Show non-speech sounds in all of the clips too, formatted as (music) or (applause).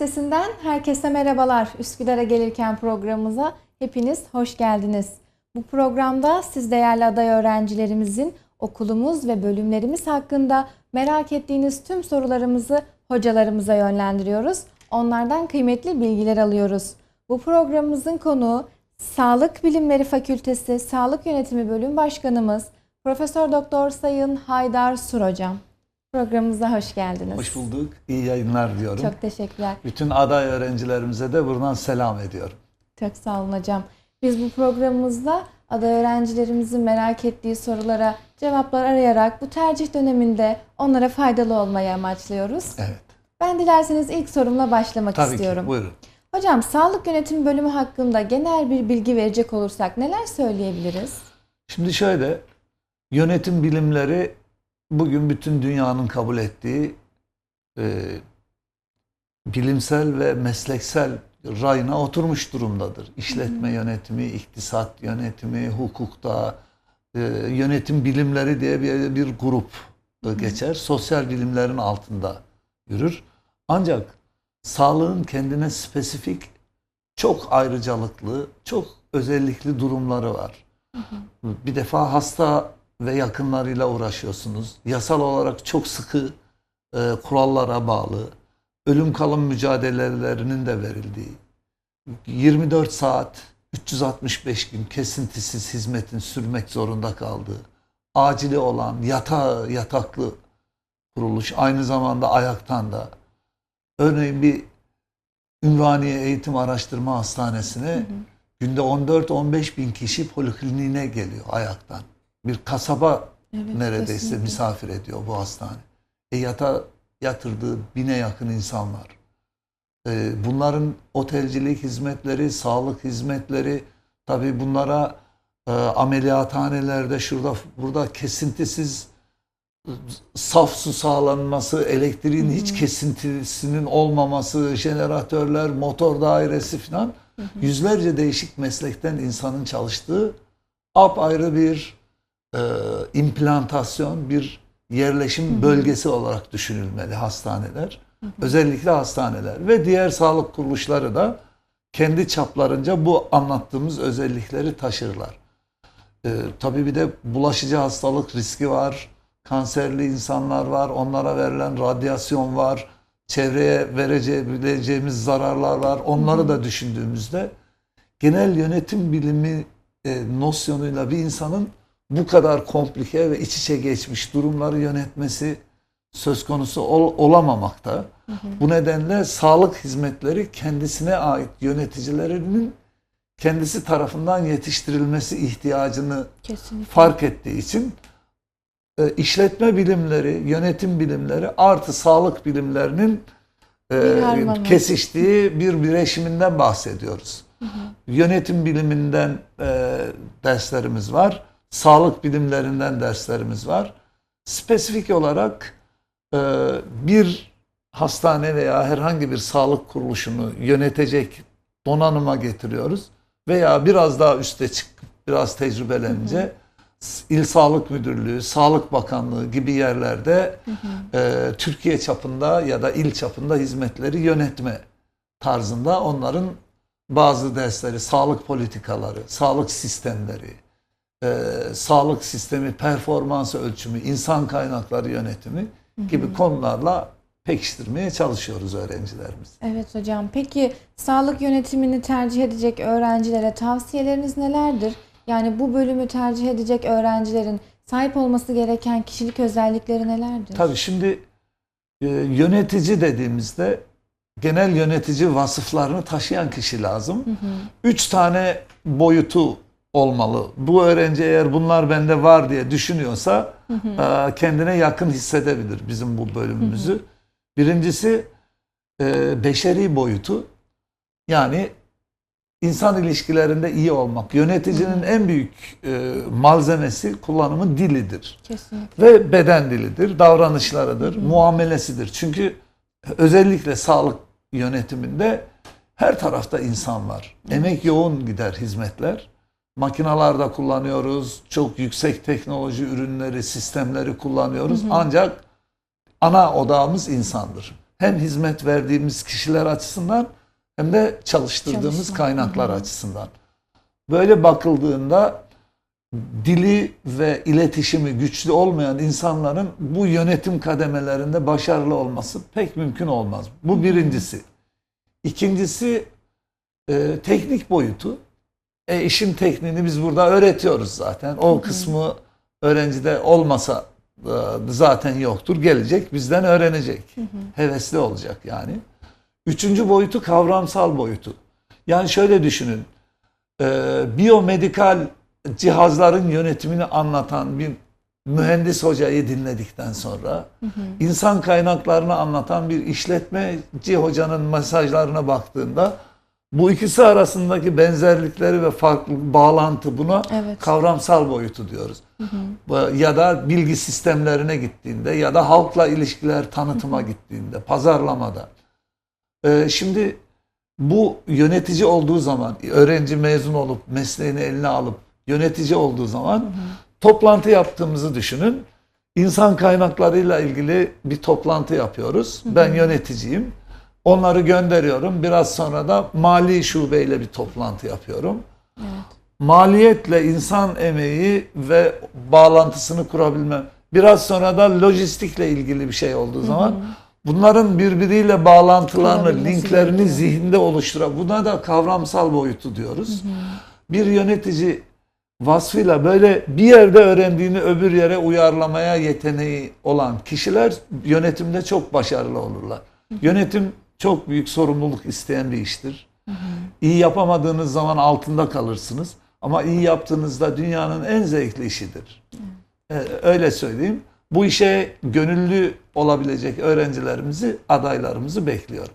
Üniversitesi'nden herkese merhabalar. Üsküdar'a gelirken programımıza hepiniz hoş geldiniz. Bu programda siz değerli aday öğrencilerimizin okulumuz ve bölümlerimiz hakkında merak ettiğiniz tüm sorularımızı hocalarımıza yönlendiriyoruz. Onlardan kıymetli bilgiler alıyoruz. Bu programımızın konuğu Sağlık Bilimleri Fakültesi Sağlık Yönetimi Bölüm Başkanımız Profesör Doktor Sayın Haydar Sur Hocam. Programımıza hoş geldiniz. Hoş bulduk. İyi yayınlar diyorum. Çok teşekkürler. Bütün aday öğrencilerimize de buradan selam ediyorum. Çok sağ olun hocam. Biz bu programımızda aday öğrencilerimizin merak ettiği sorulara cevaplar arayarak bu tercih döneminde onlara faydalı olmayı amaçlıyoruz. Evet. Ben dilerseniz ilk sorumla başlamak Tabii istiyorum. ki. Buyurun. Hocam sağlık yönetimi bölümü hakkında genel bir bilgi verecek olursak neler söyleyebiliriz? Şimdi şöyle, yönetim bilimleri bugün bütün dünyanın kabul ettiği e, bilimsel ve mesleksel rayına oturmuş durumdadır. İşletme yönetimi, iktisat yönetimi, hukukta e, yönetim bilimleri diye bir, bir grup e, geçer. Sosyal bilimlerin altında yürür. Ancak sağlığın kendine spesifik çok ayrıcalıklı, çok özellikli durumları var. Bir defa hasta ve yakınlarıyla uğraşıyorsunuz. Yasal olarak çok sıkı e, kurallara bağlı, ölüm kalım mücadelelerinin de verildiği, 24 saat, 365 gün kesintisiz hizmetin sürmek zorunda kaldığı, acili olan yata yataklı kuruluş, aynı zamanda ayaktan da. Örneğin bir Ümraniye Eğitim Araştırma Hastanesi'ne günde 14-15 bin kişi polikliniğine geliyor ayaktan. Bir kasaba Evet, neredeyse kesinlikle. misafir ediyor bu hastane. E yata yatırdığı bine yakın insan var. E, bunların otelcilik hizmetleri, sağlık hizmetleri, tabii bunlara e, ameliyathanelerde şurada burada kesintisiz saf su sağlanması, elektriğin hiç kesintisinin olmaması, jeneratörler, motor dairesi falan yüzlerce değişik meslekten insanın çalıştığı apayrı bir e, implantasyon, bir yerleşim bölgesi olarak düşünülmeli hastaneler. Özellikle hastaneler ve diğer sağlık kuruluşları da kendi çaplarınca bu anlattığımız özellikleri taşırlar. E, tabii bir de bulaşıcı hastalık riski var. Kanserli insanlar var. Onlara verilen radyasyon var. Çevreye vereceğimiz zararlar var. Onları da düşündüğümüzde genel yönetim bilimi e, nosyonuyla bir insanın bu kadar komplike ve iç içe geçmiş durumları yönetmesi söz konusu ol- olamamakta. Bu nedenle sağlık hizmetleri kendisine ait yöneticilerinin kendisi tarafından yetiştirilmesi ihtiyacını Kesinlikle. fark ettiği için e, işletme bilimleri, yönetim bilimleri artı sağlık bilimlerinin e, kesiştiği bir bileşiminden bahsediyoruz. Yönetim biliminden e, derslerimiz var. Sağlık bilimlerinden derslerimiz var. Spesifik olarak e, bir hastane veya herhangi bir sağlık kuruluşunu yönetecek donanıma getiriyoruz. Veya biraz daha üste çıkıp biraz tecrübelenince İl Sağlık Müdürlüğü, Sağlık Bakanlığı gibi yerlerde e, Türkiye çapında ya da il çapında hizmetleri yönetme tarzında onların bazı dersleri, sağlık politikaları, sağlık sistemleri, e, sağlık sistemi performans ölçümü, insan kaynakları yönetimi gibi konularla pekiştirmeye çalışıyoruz öğrencilerimiz. Evet hocam. Peki sağlık yönetimini tercih edecek öğrencilere tavsiyeleriniz nelerdir? Yani bu bölümü tercih edecek öğrencilerin sahip olması gereken kişilik özellikleri nelerdir? Tabii şimdi e, yönetici dediğimizde genel yönetici vasıflarını taşıyan kişi lazım. Üç tane boyutu olmalı. Bu öğrenci eğer bunlar bende var diye düşünüyorsa e, kendine yakın hissedebilir bizim bu bölümümüzü. Birincisi e, beşeri boyutu. Yani insan ilişkilerinde iyi olmak. Yöneticinin en büyük e, malzemesi kullanımı dilidir Kesinlikle. ve beden dilidir, davranışlarıdır, muamelesidir. Çünkü özellikle sağlık yönetiminde her tarafta insan var. Emek yoğun gider hizmetler. Makinalarda kullanıyoruz, çok yüksek teknoloji ürünleri, sistemleri kullanıyoruz. Ancak ana odağımız insandır. hem hizmet verdiğimiz kişiler açısından hem de çalıştırdığımız Çalışma. kaynaklar Hı hı. açısından. Böyle bakıldığında dili ve iletişimi güçlü olmayan insanların bu yönetim kademelerinde başarılı olması pek mümkün olmaz. Bu birincisi. İkincisi e, teknik boyutu. E, işin tekniğini biz burada öğretiyoruz zaten. O kısmı öğrencide olmasa zaten yoktur. Gelecek bizden öğrenecek. Hevesli olacak yani. Üçüncü boyutu kavramsal boyutu. Yani şöyle düşünün. E, biyomedikal cihazların yönetimini anlatan bir mühendis hocayı dinledikten sonra insan kaynaklarını anlatan bir işletmeci hocanın mesajlarına baktığında bu ikisi arasındaki benzerlikleri ve farklı bağlantı buna Evet. kavramsal boyutu diyoruz. Bu- Ya da bilgi sistemlerine gittiğinde ya da halkla ilişkiler tanıtıma gittiğinde, pazarlamada. Ee, şimdi bu yönetici olduğu zaman, öğrenci mezun olup mesleğini eline alıp yönetici olduğu zaman toplantı yaptığımızı düşünün. İnsan kaynaklarıyla ilgili bir toplantı yapıyoruz. Ben yöneticiyim. Onları gönderiyorum. Biraz sonra da mali şubeyle bir toplantı yapıyorum. Maliyetle insan emeği ve bağlantısını kurabilmem. Biraz sonra da lojistikle ilgili bir şey olduğu zaman bunların birbiriyle bağlantılarını, linklerini gerekiyor. zihinde oluşturan buna da kavramsal boyutu diyoruz. Bir yönetici vasfıyla böyle bir yerde öğrendiğini öbür yere uyarlamaya yeteneği olan kişiler yönetimde çok başarılı olurlar. Yönetim çok büyük sorumluluk isteyen bir iştir. İyi yapamadığınız zaman altında kalırsınız. Ama iyi yaptığınızda dünyanın en zevkli işidir. Ee, öyle söyleyeyim. Bu işe gönüllü olabilecek öğrencilerimizi, adaylarımızı bekliyorum.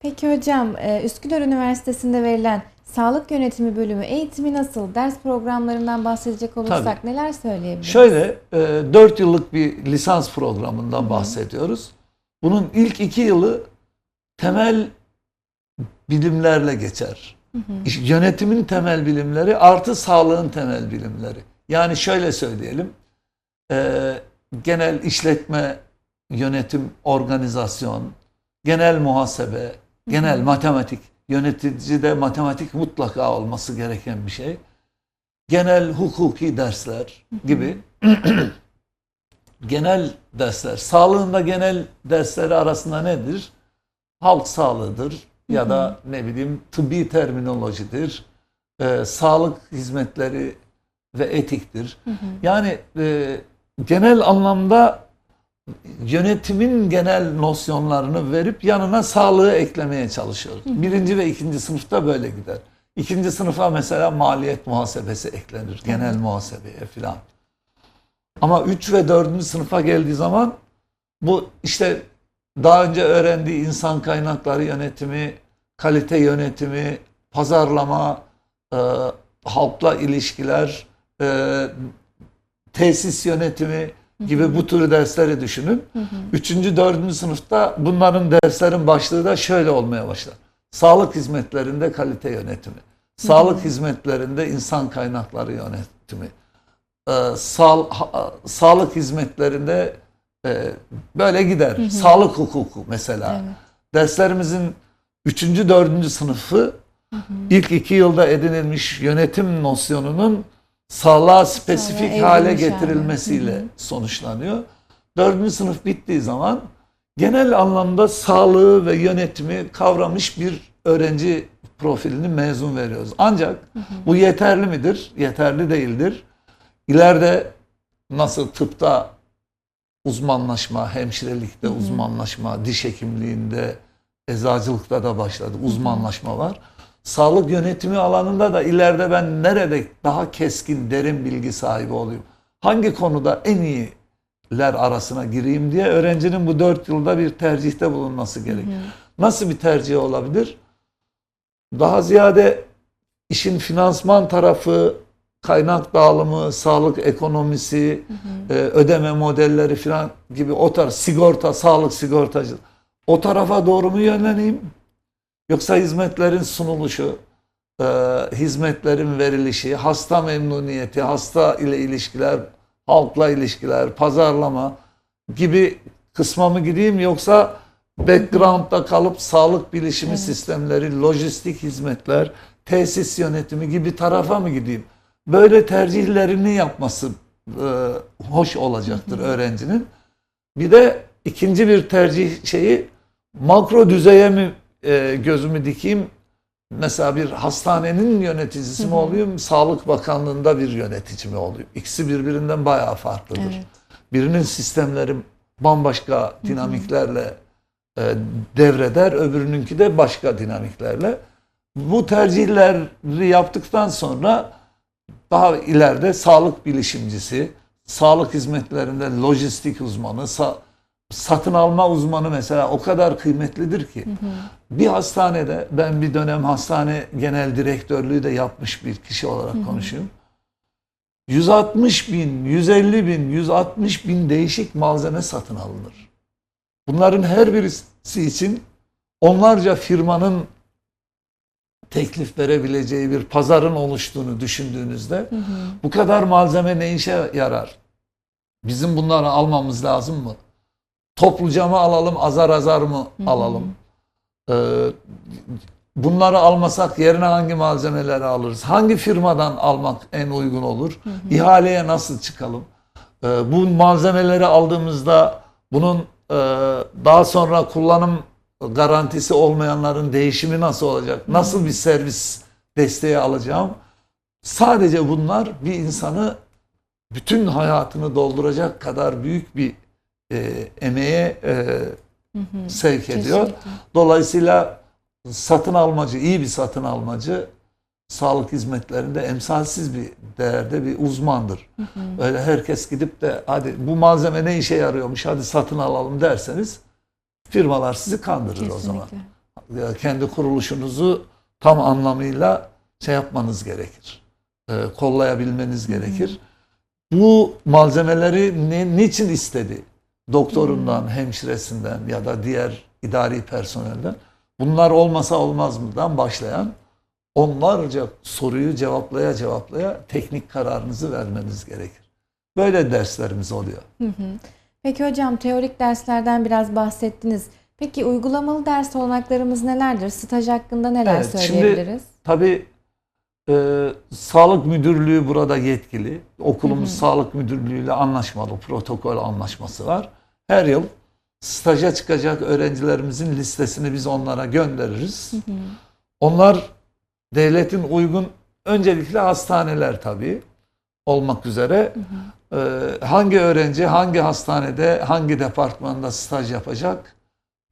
Peki hocam, e, Üsküdar Üniversitesi'nde verilen Sağlık Yönetimi bölümü eğitimi nasıl? Ders programlarından bahsedecek olursak neler söyleyebiliriz? Şöyle, 4 yıllık bir lisans programından bahsediyoruz. Bunun ilk 2 yılı temel bilimlerle geçer. İş- Yönetimin temel bilimleri artı sağlığın temel bilimleri. Yani şöyle söyleyelim, e, genel işletme, yönetim, organizasyon, genel muhasebe, genel matematik, yöneticide matematik mutlaka olması gereken bir şey. Genel hukuki dersler gibi (clears throat) genel dersler. Sağlığında genel dersleri arasında nedir? Halk sağlığıdır ya da ne bileyim tıbbi terminolojidir. Ee, sağlık hizmetleri ve etiktir. Yani e, genel anlamda yönetimin genel nosyonlarını verip yanına sağlığı eklemeye çalışıyoruz. Birinci ve ikinci sınıfta böyle gider. İkinci sınıfa mesela maliyet muhasebesi eklenir. Genel muhasebeye filan. Ama 3 ve 4. sınıfa geldiği zaman bu işte daha önce öğrendiği insan kaynakları yönetimi, kalite yönetimi, pazarlama, e, halkla ilişkiler, e, tesis yönetimi gibi bu tür dersleri düşünün. Üçüncü, dördüncü sınıfta bunların derslerin başlığı da şöyle olmaya başlar. Sağlık hizmetlerinde kalite yönetimi, sağlık hizmetlerinde insan kaynakları yönetimi, e, sağ, ha- sağlık hizmetlerinde böyle gider. Sağlık hukuku mesela. Evet. Derslerimizin üçüncü, dördüncü sınıfı ilk iki yılda edinilmiş yönetim nosyonunun sağlığa spesifik Sonra hale getirilmesiyle sonuçlanıyor. Dördüncü sınıf bittiği zaman genel anlamda sağlığı ve yönetimi kavramış bir öğrenci profilini mezun veriyoruz. Ancak bu yeterli midir? Yeterli değildir. İleride nasıl tıpta uzmanlaşma, hemşirelikte uzmanlaşma, diş hekimliğinde, eczacılıkta da başladı. Uzmanlaşma var. Sağlık yönetimi alanında da ileride ben nerede daha keskin, derin bilgi sahibi olayım? Hangi konuda en iyiler arasına gireyim diye öğrencinin bu dört yılda bir tercihte bulunması gerekiyor. Nasıl bir tercih olabilir? Daha ziyade işin finansman tarafı, kaynak dağılımı, sağlık ekonomisi, e, ödeme modelleri falan gibi o tarz sigorta, sağlık sigortacı o tarafa doğru mu yönleneyim? Yoksa hizmetlerin sunuluşu, e, hizmetlerin verilişi, hasta memnuniyeti, hasta ile ilişkiler, halkla ilişkiler, pazarlama gibi kısma mı gideyim yoksa background'da kalıp sağlık bilişimi Evet. sistemleri, lojistik hizmetler, tesis yönetimi gibi tarafa mı gideyim? Böyle tercihlerini yapması e, hoş olacaktır öğrencinin. Bir de ikinci bir tercih şeyi makro düzeye mi e, gözümü dikeyim? Mesela bir hastanenin yöneticisi mi olayım, Sağlık Bakanlığı'nda bir yönetici mi olayım? İkisi birbirinden bayağı farklıdır. Evet. Birinin sistemleri bambaşka dinamiklerle e, devreder, öbürününki de başka dinamiklerle. Bu tercihleri yaptıktan sonra daha ileride sağlık bilişimcisi, sağlık hizmetlerinde lojistik uzmanı, sa- satın alma uzmanı mesela o kadar kıymetlidir ki. Bir hastanede ben bir dönem hastane genel direktörlüğü de yapmış bir kişi olarak konuşuyorum. 160 bin, 150 bin, 160 bin değişik malzeme satın alınır. Bunların her birisi için onlarca firmanın teklif verebileceği bir pazarın oluştuğunu düşündüğünüzde bu kadar malzeme ne işe yarar? Bizim bunları almamız lazım mı? Topluca mı alalım, azar azar mı alalım? Ee, bunları almasak yerine hangi malzemeleri alırız? Hangi firmadan almak en uygun olur? İhaleye nasıl çıkalım? Ee, bu malzemeleri aldığımızda bunun e, daha sonra kullanım garantisi olmayanların değişimi nasıl olacak? Nasıl bir servis desteği alacağım? Sadece bunlar bir insanı bütün hayatını dolduracak kadar büyük bir e, emeğe e, sevk ediyor. Kesinlikle. Dolayısıyla satın almacı, iyi bir satın almacı sağlık hizmetlerinde emsalsiz bir değerde bir uzmandır. Öyle herkes gidip de hadi bu malzeme ne işe yarıyormuş hadi satın alalım derseniz firmalar sizi kandırır o zaman. Kesinlikle. Ya kendi kuruluşunuzu tam anlamıyla şey yapmanız gerekir. Ee, kollayabilmeniz gerekir. Bu malzemeleri ne, niçin istedi? Doktorundan, hemşiresinden ya da diğer idari personelden. Bunlar olmasa olmaz mıdan başlayan onlarca soruyu cevaplaya cevaplaya teknik kararınızı vermeniz gerekir. Böyle derslerimiz oluyor. Peki hocam teorik derslerden biraz bahsettiniz. Peki uygulamalı ders olanaklarımız nelerdir? Staj hakkında neler Evet, şimdi- söyleyebiliriz? Tabii e, sağlık müdürlüğü burada yetkili. Okulumuz sağlık müdürlüğüyle anlaşmalı, protokol anlaşması var. Her yıl staja çıkacak öğrencilerimizin listesini biz onlara göndeririz. Onlar devletin uygun öncelikle hastaneler tabii olmak üzere e, hangi öğrenci hangi hastanede hangi departmanda staj yapacak?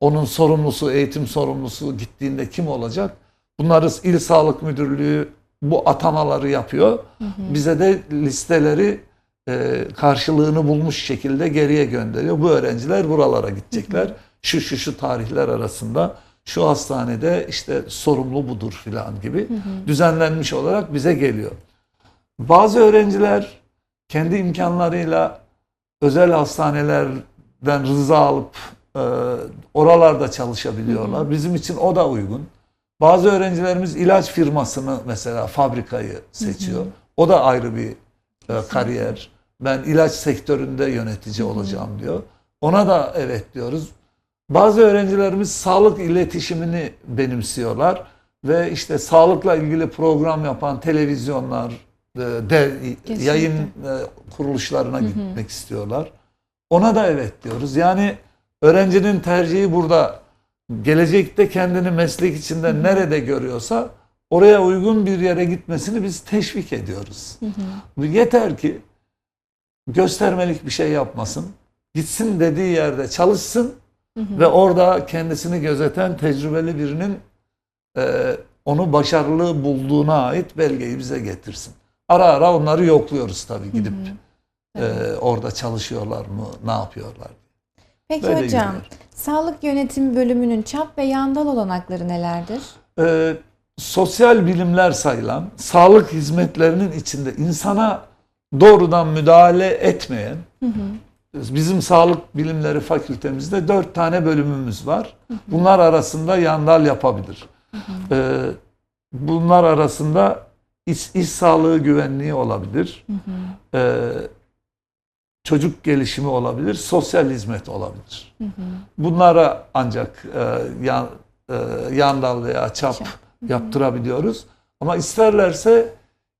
Onun sorumlusu eğitim sorumlusu gittiğinde kim olacak? Bunları il sağlık müdürlüğü bu atamaları yapıyor. Bize de listeleri e, karşılığını bulmuş şekilde geriye gönderiyor. Bu öğrenciler buralara gidecekler. Şu şu şu tarihler arasında şu hastanede işte sorumlu budur filan gibi düzenlenmiş olarak bize geliyor. Bazı öğrenciler kendi imkanlarıyla özel hastanelerden rıza alıp e, oralarda çalışabiliyorlar. Bizim için o da uygun. Bazı öğrencilerimiz ilaç firmasını mesela fabrikayı seçiyor. O da ayrı bir e, kariyer. Ben ilaç sektöründe yönetici olacağım diyor. Ona da evet diyoruz. Bazı öğrencilerimiz sağlık iletişimini benimsiyorlar ve işte sağlıkla ilgili program yapan televizyonlar, de, Kesinlikle. yayın e, kuruluşlarına gitmek istiyorlar. Ona da evet diyoruz. Yani öğrencinin tercihi burada gelecekte kendini meslek içinde nerede görüyorsa oraya uygun bir yere gitmesini biz teşvik ediyoruz. Yeter ki göstermelik bir şey yapmasın. Gitsin dediği yerde çalışsın ve orada kendisini gözeten tecrübeli birinin e, onu başarılı bulduğuna ait belgeyi bize getirsin. Ara ara onları yokluyoruz tabii gidip e, orada çalışıyorlar mı, ne yapıyorlar. Peki Böyle hocam, gidiyor. sağlık yönetimi bölümünün çap ve yandal olanakları nelerdir? e, sosyal bilimler sayılan sağlık hizmetlerinin içinde insana doğrudan müdahale etmeyen bizim sağlık bilimleri fakültemizde dört tane bölümümüz var. Bunlar arasında yandal yapabilir. E, bunlar arasında iş, iş sağlığı güvenliği olabilir. E, çocuk gelişimi olabilir, sosyal hizmet olabilir. Bunlara ancak e, yan, e, yan dal veya çap Çap. yaptırabiliyoruz. Ama isterlerse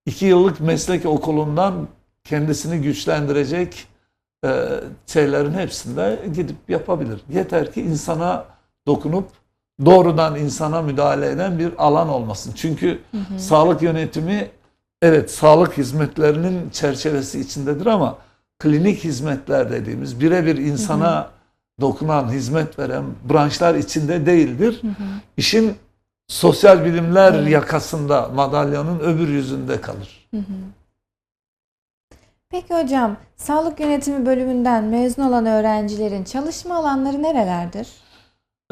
iki yıllık meslek okulundan kendisini güçlendirecek e, şeylerin hepsinde gidip yapabilir. Yeter ki insana dokunup doğrudan insana müdahale eden bir alan olmasın. Çünkü sağlık yönetimi evet sağlık hizmetlerinin çerçevesi içindedir ama klinik hizmetler dediğimiz birebir insana dokunan, hizmet veren branşlar içinde değildir. İşin sosyal bilimler Evet. yakasında madalyonun öbür yüzünde kalır. Peki hocam, sağlık yönetimi bölümünden mezun olan öğrencilerin çalışma alanları nerelerdir?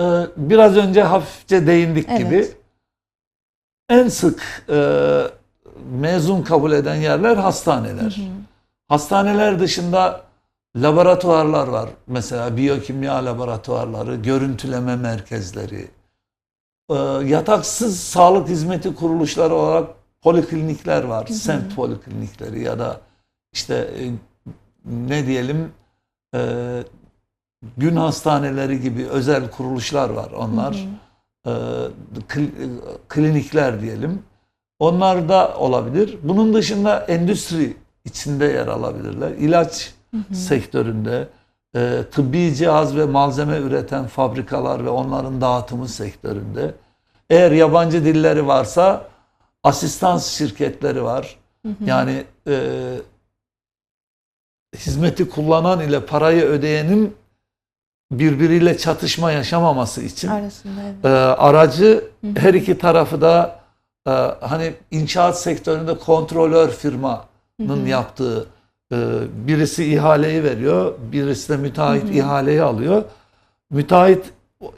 Ee, biraz önce hafifçe değindik Evet. gibi en sık e, mezun kabul eden yerler hastaneler. Hastaneler dışında laboratuvarlar var. Mesela biyokimya laboratuvarları, görüntüleme merkezleri, e, yataksız sağlık hizmeti kuruluşları olarak poliklinikler var. Semt poliklinikleri ya da işte e, ne diyelim e, gün hastaneleri gibi özel kuruluşlar var. Onlar e, kl- klinikler diyelim. Onlar da olabilir. Bunun dışında endüstri içinde yer alabilirler. İlaç sektöründe, e, tıbbi cihaz ve malzeme üreten fabrikalar ve onların dağıtımı sektöründe. Eğer yabancı dilleri varsa asistans şirketleri var. Yani e, hizmeti kullanan ile parayı ödeyenin birbiriyle çatışma yaşamaması için Arasında evet. e, aracı her iki tarafı da e, hani inşaat sektöründe kontrolör firmanın yaptığı e, birisi ihaleyi veriyor, birisi de müteahhit ihaleyi alıyor. Müteahhit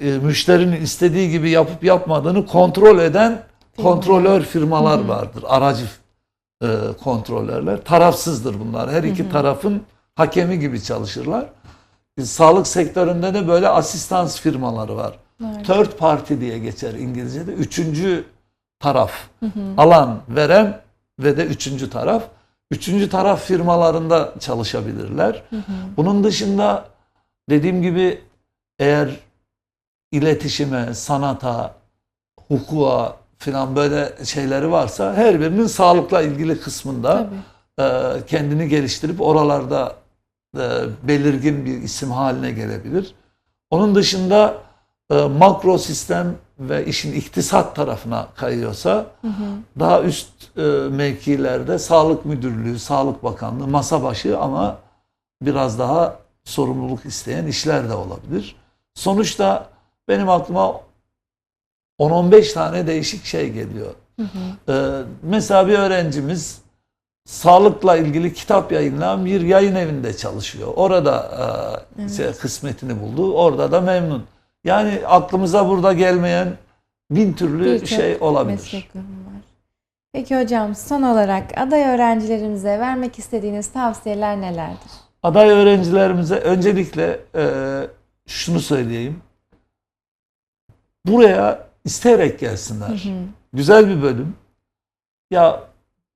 e, müşterinin istediği gibi yapıp yapmadığını kontrol eden kontrolör firmalar vardır. Aracı e, kontrolörler. Tarafsızdır bunlar. Her iki tarafın hakemi gibi çalışırlar. Sağlık sektöründe de böyle asistans firmaları var. Var. Third party diye geçer İngilizce'de. Üçüncü taraf. Alan, veren ve de üçüncü taraf. Üçüncü taraf firmalarında çalışabilirler. Bunun dışında dediğim gibi eğer iletişime, sanata, hukuka filan böyle şeyleri varsa her birinin sağlıkla ilgili kısmında Tabii. e, kendini geliştirip oralarda belirgin bir isim haline gelebilir. Onun dışında e, makro sistem ve işin iktisat tarafına kayıyorsa daha üst e, mevkilerde sağlık müdürlüğü, sağlık bakanlığı, masa başı ama biraz daha sorumluluk isteyen işler de olabilir. Sonuçta benim aklıma 10-15 tane değişik şey geliyor. Ee, mesela bir öğrencimiz sağlıkla ilgili kitap yayınlayan bir yayın evinde çalışıyor. Orada e, şey, kısmetini buldu. Orada da memnun. Yani aklımıza burada gelmeyen bin türlü Birçok şey olabilir. var. Peki hocam son olarak aday öğrencilerimize vermek istediğiniz tavsiyeler nelerdir? Aday öğrencilerimize öncelikle e, şunu söyleyeyim. Buraya isteyerek gelsinler. Güzel bir bölüm. Ya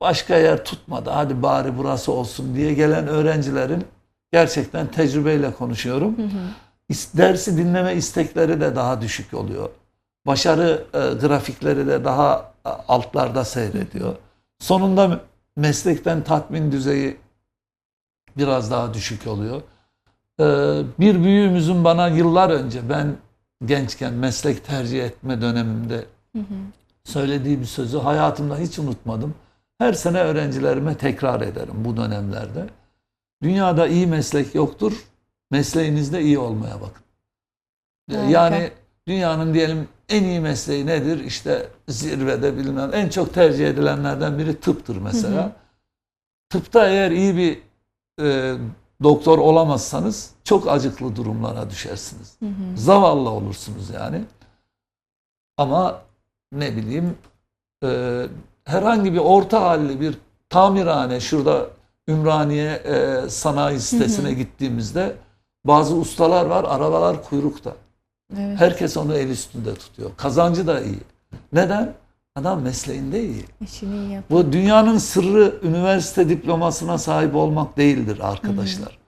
başka yer tutmadı. Hadi bari burası olsun diye gelen öğrencilerin gerçekten tecrübeyle konuşuyorum. İs- Dersi dinleme istekleri de daha düşük oluyor. Başarı e, grafikleri de daha e, altlarda seyrediyor. Sonunda me- meslekten tatmin düzeyi biraz daha düşük oluyor. Ee, bir büyüğümüzün bana yıllar önce ben gençken meslek tercih etme dönemimde söylediği bir sözü hayatımda hiç unutmadım. Her sene öğrencilerime tekrar ederim bu dönemlerde. Dünyada iyi meslek yoktur. Mesleğinizde iyi olmaya bakın. Harika. Yani dünyanın diyelim en iyi mesleği nedir? İşte zirvede bilmem en çok tercih edilenlerden biri tıptır mesela. Tıpta eğer iyi bir e, doktor olamazsanız çok acıklı durumlara düşersiniz. Zavallı olursunuz yani. Ama ne bileyim e, herhangi bir orta halli bir tamirhane şurada Ümraniye e, sanayi sitesine gittiğimizde bazı ustalar var arabalar kuyrukta. Evet. Herkes onu el üstünde tutuyor. Kazancı da iyi. Neden? Adam mesleğinde iyi. İşini iyi. Bu dünyanın sırrı üniversite diplomasına sahip olmak değildir arkadaşlar.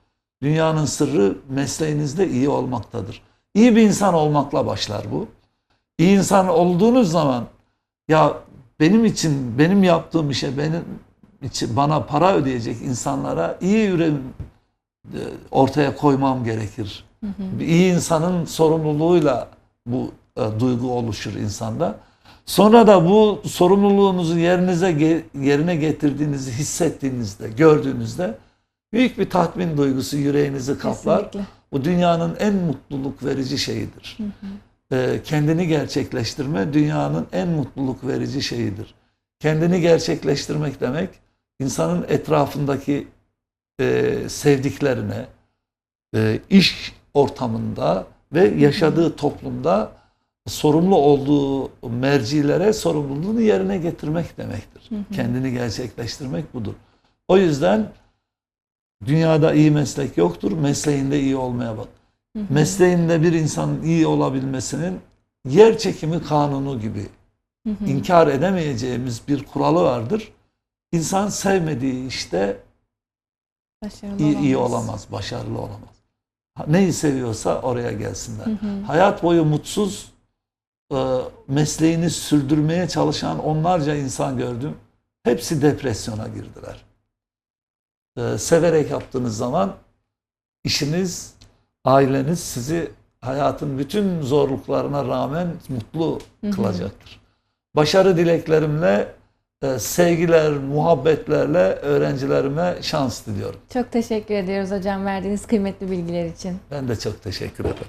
Dünyanın sırrı mesleğinizde iyi olmaktadır. İyi bir insan olmakla başlar bu. İyi insan olduğunuz zaman ya benim için benim yaptığım işe benim için bana para ödeyecek insanlara iyi ürün e, ortaya koymam gerekir. Bir iyi insanın sorumluluğuyla bu e, duygu oluşur insanda. Sonra da bu sorumluluğunuzu yerinize yerine getirdiğinizi hissettiğinizde, gördüğünüzde büyük bir tatmin duygusu yüreğinizi kaplar. Kesinlikle. Bu dünyanın en mutluluk verici şeyidir. Ee, kendini gerçekleştirme dünyanın en mutluluk verici şeyidir. Kendini gerçekleştirmek demek insanın etrafındaki e, sevdiklerine, e, iş ortamında ve yaşadığı toplumda sorumlu olduğu mercilere sorumluluğunu yerine getirmek demektir. Kendini gerçekleştirmek budur. O yüzden dünyada iyi meslek yoktur. Mesleğinde iyi olmaya bak. Mesleğinde bir insanın iyi olabilmesinin yer çekimi kanunu gibi inkar edemeyeceğimiz bir kuralı vardır. İnsan sevmediği işte Başarılı iyi, iyi olamaz. olamaz, başarılı olamaz. Neyi seviyorsa oraya gelsinler. Hayat boyu mutsuz e, mesleğini sürdürmeye çalışan onlarca insan gördüm. Hepsi depresyona girdiler. E, severek yaptığınız zaman işiniz, aileniz sizi hayatın bütün zorluklarına rağmen mutlu kılacaktır. Başarı dileklerimle, e, sevgiler, muhabbetlerle öğrencilerime şans diliyorum. Çok teşekkür ediyoruz hocam verdiğiniz kıymetli bilgiler için. Ben de çok teşekkür ederim.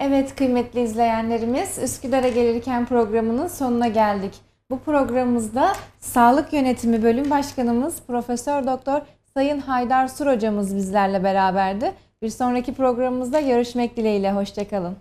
Evet kıymetli izleyenlerimiz Üsküdar'a gelirken programının sonuna geldik. Bu programımızda Sağlık Yönetimi Bölüm Başkanımız Profesör Doktor Sayın Haydar Sur hocamız bizlerle beraberdi. Bir sonraki programımızda görüşmek dileğiyle hoşçakalın.